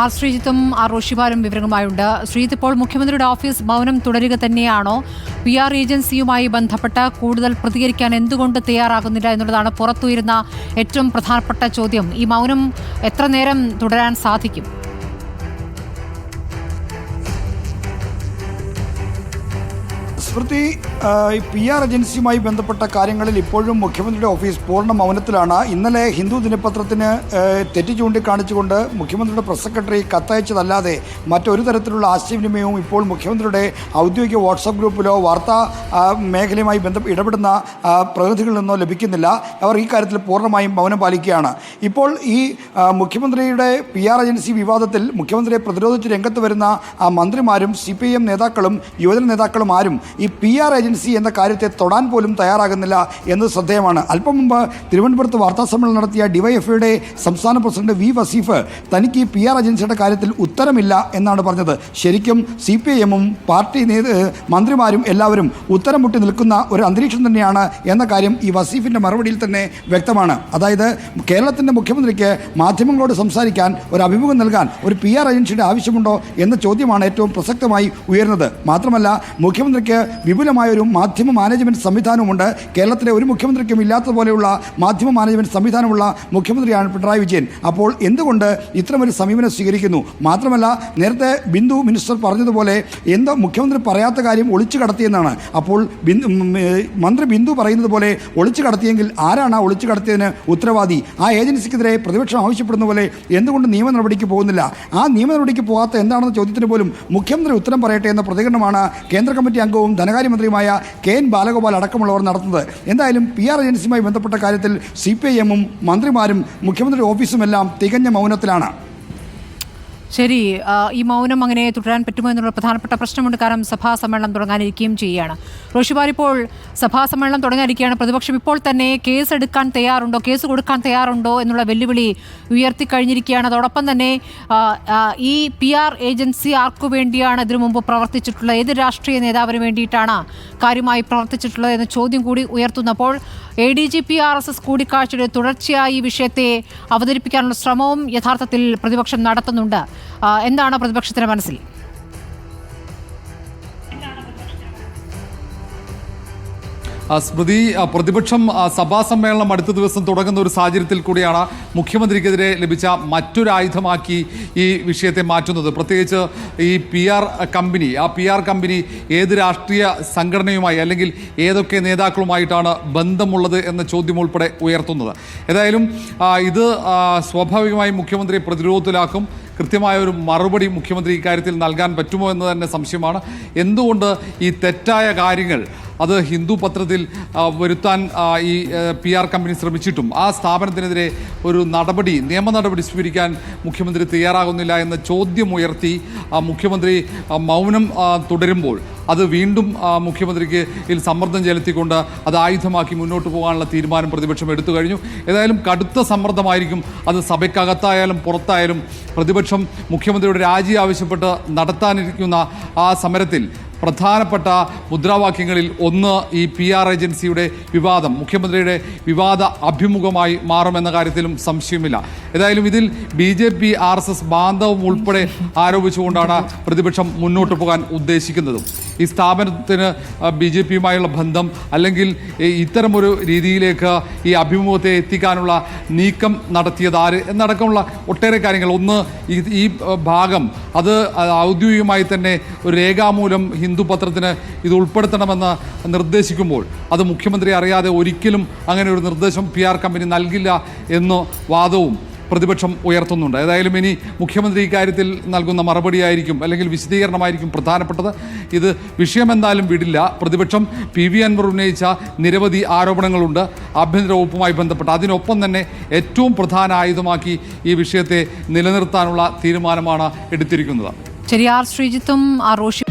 R ശ്രീജിത്തും R റോഷിബാലും വിവരങ്ങളുമായുണ്ട്. ശ്രീജിത്ത് ഇപ്പോൾ മുഖ്യമന്ത്രിയുടെ ഓഫീസ് മൗനം തുടരുക തന്നെയാണോ? പി ആർ ഏജൻസിയുമായി ബന്ധപ്പെട്ട് കൂടുതൽ പ്രതികരിക്കാൻ എന്തുകൊണ്ട് തയ്യാറാകുന്നില്ല എന്നുള്ളതാണ് പുറത്തുയരുന്ന ഏറ്റവും പ്രധാനപ്പെട്ട ചോദ്യം. ഈ മൗനം എത്ര നേരം തുടരാൻ സാധിക്കും? സ്മൃതി ഈ പി ആർ ഏജൻസിയുമായി ബന്ധപ്പെട്ട കാര്യങ്ങളിൽ ഇപ്പോഴും മുഖ്യമന്ത്രിയുടെ ഓഫീസ് പൂർണ മൗനത്തിലാണ്. ഇന്നലെ ഹിന്ദു ദിനപത്രത്തിന് തെറ്റ് ചൂണ്ടിക്കാണിച്ചുകൊണ്ട് മുഖ്യമന്ത്രിയുടെ പ്രസ് സെക്രട്ടറി കത്തയച്ചതല്ലാതെ മറ്റൊരു തരത്തിലുള്ള ആശയവിനിമയവും ഇപ്പോൾ മുഖ്യമന്ത്രിയുടെ ഔദ്യോഗിക വാട്സാപ്പ് ഗ്രൂപ്പിലോ വാർത്താ മേഖലയുമായി ബന്ധ ഇടപെടുന്ന പ്രതിനിധികളിൽ നിന്നോ ലഭിക്കുന്നില്ല. അവർ ഈ കാര്യത്തിൽ പൂർണമായും മൗനം പാലിക്കുകയാണ്. ഇപ്പോൾ ഈ മുഖ്യമന്ത്രിയുടെ പി ആർ ഏജൻസി വിവാദത്തിൽ മുഖ്യമന്ത്രിയെ പ്രതിരോധിച്ച് രംഗത്ത് വരുന്ന മന്ത്രിമാരും സി പി എം നേതാക്കളും യുവജന നേതാക്കളും ആരും ഈ പി ആർ ഏജൻസി എന്ന കാര്യത്തെ തൊടാൻ പോലും തയ്യാറാകുന്നില്ല എന്നത് ശ്രദ്ധേയമാണ്. അല്പം മുമ്പ് തിരുവനന്തപുരത്ത് വാർത്താസമ്മേളനം നടത്തിയ ഡിവൈഎഫ്ഐയുടെ സംസ്ഥാന പ്രസിഡന്റ് വി വസീഫ് തനിക്ക് ഈ പി ആർ ഏജൻസിയുടെ കാര്യത്തിൽ ഉത്തരമില്ല എന്നാണ് പറഞ്ഞത്. ശരിക്കും സി പി ഐ എമ്മും പാർട്ടി നേതൃ മന്ത്രിമാരും എല്ലാവരും ഉത്തരം മുട്ടി നിൽക്കുന്ന ഒരു അന്തരീക്ഷം തന്നെയാണ് എന്ന കാര്യം ഈ വസീഫിന്റെ മറുപടിയിൽ തന്നെ വ്യക്തമാണ്. അതായത് കേരളത്തിന്റെ മുഖ്യമന്ത്രിക്ക് മാധ്യമങ്ങളോട് സംസാരിക്കാൻ ഒരു അഭിമുഖം നൽകാൻ ഒരു പി ആർ ഏജൻസിയുടെ ആവശ്യമുണ്ടോ എന്ന ചോദ്യമാണ് ഏറ്റവും പ്രസക്തമായി ഉയർന്നത് മാത്രമല്ല മുഖ്യമന്ത്രിക്ക് വിപുലമായ ഒരു മാധ്യമ മാനേജ്മെന്റ് സംവിധാനവുമുണ്ട്. കേരളത്തിലെ ഒരു മുഖ്യമന്ത്രിക്കും ഇല്ലാത്തതുപോലെയുള്ള മാധ്യമ മാനേജ്മെന്റ് സംവിധാനമുള്ള മുഖ്യമന്ത്രിയാണ് പിണറായി വിജയൻ. അപ്പോൾ എന്തുകൊണ്ട് ഇത്തരമൊരു സമീപനം സ്വീകരിക്കുന്നു? മാത്രമല്ല നേരത്തെ ബിന്ദു മിനിസ്റ്റർ പറഞ്ഞതുപോലെ എന്തോ മുഖ്യമന്ത്രി പറയാത്ത കാര്യം ഒളിച്ചു കടത്തിയെന്നാണ്. അപ്പോൾ മന്ത്രി ബിന്ദു പറയുന്നത് പോലെ ഒളിച്ചു കടത്തിയെങ്കിൽ ആരാണ് ആ ഒളിച്ചു കടത്തിയതിന് ഉത്തരവാദി? ആ ഏജൻസിക്കെതിരെ പ്രതിപക്ഷം ആവശ്യപ്പെടുന്ന പോലെ എന്തുകൊണ്ട് നിയമ നടപടിക്ക് പോകുന്നില്ല? ആ നിയമ നടപടിക്ക് പോകാത്ത എന്താണെന്ന ചോദ്യത്തിന് പോലും മുഖ്യമന്ത്രി ഉത്തരം പറയട്ടെ എന്ന പ്രതികരണമാണ് കേന്ദ്ര കമ്മിറ്റി അംഗവും ധനകാര്യമന്ത്രിയുമായ കെ എൻ ബാലഗോപാൽ അടക്കമുള്ളവർ നടത്തുന്നത്. എന്തായാലും പി ആർ ഏജൻസിയുമായി ബന്ധപ്പെട്ട കാര്യത്തിൽ സി പി ഐ എമ്മും മന്ത്രിമാരും മുഖ്യമന്ത്രി ഓഫീസുമെല്ലാം തികഞ്ഞ മൗനത്തിലാണ്. ശരി ഈ മൗനം അങ്ങനെ തുടരാൻ പറ്റുമോ എന്നുള്ള പ്രധാനപ്പെട്ട പ്രശ്നമുണ്ട്. കാരണം സഭാ സമ്മേളനം തുടങ്ങാനിരിക്കുകയും ചെയ്യുകയാണ് റോഷിബാർ ഇപ്പോൾ സഭാ സമ്മേളനം തുടങ്ങാനിരിക്കുകയാണ്. പ്രതിപക്ഷം ഇപ്പോൾ തന്നെ കേസ് എടുക്കാൻ തയ്യാറുണ്ടോ? കേസ് കൊടുക്കാൻ തയ്യാറുണ്ടോ എന്നുള്ള വെല്ലുവിളി ഉയർത്തി കഴിഞ്ഞിരിക്കുകയാണ്. അതോടൊപ്പം തന്നെ ഈ പി ആർ ഏജൻസി ആർക്കു വേണ്ടിയാണ് ഇതിനു മുമ്പ് പ്രവർത്തിച്ചിട്ടുള്ളത്? ഏത് രാഷ്ട്രീയ നേതാവിന് വേണ്ടിയിട്ടാണ് കാര്യമായി പ്രവർത്തിച്ചിട്ടുള്ളത് എന്ന ചോദ്യം കൂടി ഉയർത്തുന്നപ്പോൾ A D G P R S S കൂടിക്കാഴ്ചയുടെ തുടർച്ചയായി ഈ വിഷയത്തെ അവതരിപ്പിക്കാനുള്ള ശ്രമവും യഥാർത്ഥത്തിൽ പ്രതിപക്ഷം നടത്തുന്നുണ്ട്. എന്താണ് പ്രതിപക്ഷത്തിന്റെ മനസ്സിൽ? സ്മൃതി പ്രതിപക്ഷം സഭാ സമ്മേളനം അടുത്ത ദിവസം തുടങ്ങുന്ന ഒരു സാഹചര്യത്തിൽ കൂടിയാണ് മുഖ്യമന്ത്രിക്കെതിരെ ലഭിച്ച മറ്റൊരു ആയുധമാക്കി ഈ വിഷയത്തെ മാറ്റുന്നത്. പ്രത്യേകിച്ച് ഈ പി ആർ കമ്പനി ആ പി ആർ കമ്പനി ഏത് രാഷ്ട്രീയ സംഘടനയുമായി അല്ലെങ്കിൽ ഏതൊക്കെ നേതാക്കളുമായിട്ടാണ് ബന്ധമുള്ളത് എന്ന ചോദ്യം ഉൾപ്പെടെ ഉയർത്തുന്നത്. ഏതായാലും ഇത് സ്വാഭാവികമായും മുഖ്യമന്ത്രിയെ പ്രതിരോധത്തിലാക്കും. കൃത്യമായ ഒരു മറുപടി മുഖ്യമന്ത്രി ഇക്കാര്യത്തിൽ നൽകാൻ പറ്റുമോ എന്ന് തന്നെ സംശയമാണ്. എന്തുകൊണ്ട് ഈ തെറ്റായ കാര്യങ്ങൾ അത് ഹിന്ദു പത്രത്തിൽ വരുത്താൻ ഈ പി ആർ കമ്പനി ശ്രമിച്ചിട്ടും. ആ സ്ഥാപനത്തിനെതിരെ ഒരു നടപടി നിയമ നടപടി സ്വീകരിക്കാൻ മുഖ്യമന്ത്രി തയ്യാറാകുന്നില്ല എന്ന ചോദ്യം ഉയർത്തി മുഖ്യമന്ത്രി മൗനം തുടരുമ്പോൾ അത് വീണ്ടും മുഖ്യമന്ത്രിക്ക് ഇതിൽ സമ്മർദ്ദം ചെലുത്തിക്കൊണ്ട് അത് ആയുധമാക്കി മുന്നോട്ട് പോകാനുള്ള തീരുമാനം പ്രതിപക്ഷം എടുത്തു കഴിഞ്ഞു. ഏതായാലും കടുത്ത സമ്മർദ്ദമായിരിക്കും അത് സഭയ്ക്കകത്തായാലും പുറത്തായാലും പ്രതിപക്ഷം മുഖ്യമന്ത്രിയുടെ രാജി ആവശ്യപ്പെട്ട് നടത്താനിരിക്കുന്ന ആ സമരത്തിൽ പ്രധാനപ്പെട്ട മുദ്രാവാക്യങ്ങളിൽ ഒന്ന് ഈ പി ആർ ഏജൻസിയുടെ വിവാദം. മുഖ്യമന്ത്രിയുടെ വിവാദ അഭിമുഖമായി മാറുമെന്ന കാര്യത്തിലും സംശയമില്ല. ഏതായാലും ഇതിൽ B J P R S S ബാന്ധവം ഉൾപ്പെടെ ആരോപിച്ചുകൊണ്ടാണ് പ്രതിപക്ഷം മുന്നോട്ട് പോകാൻ ഉദ്ദേശിക്കുന്നതും. ഈ സ്ഥാപനത്തിന് ബി ജെ പിയുമായുള്ള ബന്ധം അല്ലെങ്കിൽ ഇത്തരമൊരു രീതിയിലേക്ക് ഈ അഭിമുഖത്തെ എത്തിക്കാനുള്ള നീക്കം നടത്തിയത് ആര്? എന്നടക്കമുള്ള ഒട്ടേറെ കാര്യങ്ങൾ. ഒന്ന് ഈ ഭാഗം അത് ഔദ്യോഗികമായി തന്നെ ഒരു രേഖാമൂലം ഹിന്ദു പത്രത്തിന് ഇത് ഉൾപ്പെടുത്തണമെന്ന് നിർദ്ദേശിക്കുമ്പോൾ അത് മുഖ്യമന്ത്രി അറിയാതെ ഒരിക്കലും അങ്ങനെ ഒരു നിർദ്ദേശം പി ആർ കമ്പനി നൽകില്ല എന്ന് വാദവും പ്രതിപക്ഷം ഉയർത്തുന്നുണ്ട്. ഏതായാലും ഇനി മുഖ്യമന്ത്രി ഇക്കാര്യത്തിൽ നൽകുന്ന മറുപടിയായിരിക്കും അല്ലെങ്കിൽ വിശദീകരണമായിരിക്കും പ്രധാനപ്പെട്ടത്. ഇത് വിഷയമെന്നാലും വിടില്ല. പ്രതിപക്ഷം പി വി അൻവർ ഉന്നയിച്ച നിരവധി ആരോപണങ്ങളുണ്ട്. ആഭ്യന്തര വകുപ്പുമായി ബന്ധപ്പെട്ട് അതിനൊപ്പം തന്നെ ഏറ്റവും പ്രധാന ആയുധമാക്കി ഈ വിഷയത്തെ നിലനിർത്താനുള്ള തീരുമാനമാണ് എടുത്തിരിക്കുന്നത്. ശരി ആർ ശ്രീജിത്തും ആർ റോഷി